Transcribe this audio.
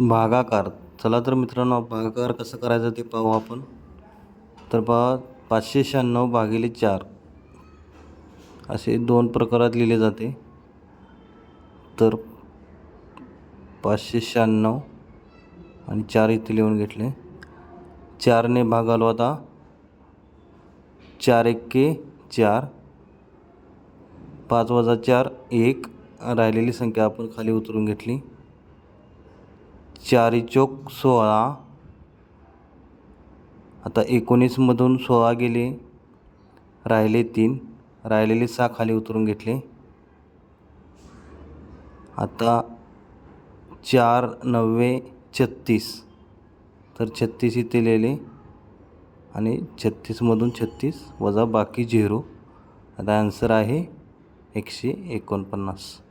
भागाकार. चला तर मित्रांनो भागाकार कसं करायचं ते पाहू आपण. तर पहा पाचशे शहाण्णव भागिले चार. असे दोन प्रकारात लिहिले जाते. तर पाचशे शहाण्णव आणि चार इथे लिहून घेतले. चारने भाग आलो आता. चार एक्के चार. पाच वजा चार एक. राहिलेली संख्या आपण खाली उतरून घेतली. चारी चौक सोळा. आता एकोणीसमधून सोळा गेले. राहिले तीन. राहिलेले सहा खाली उतरून घेतले. आता चार नव्वे छत्तीस. तर छत्तीस इथे लिहिले. आणि छत्तीसमधून छत्तीस वजा बाकी झिरो. आता आन्सर आहे एकशे एकोणपन्नास.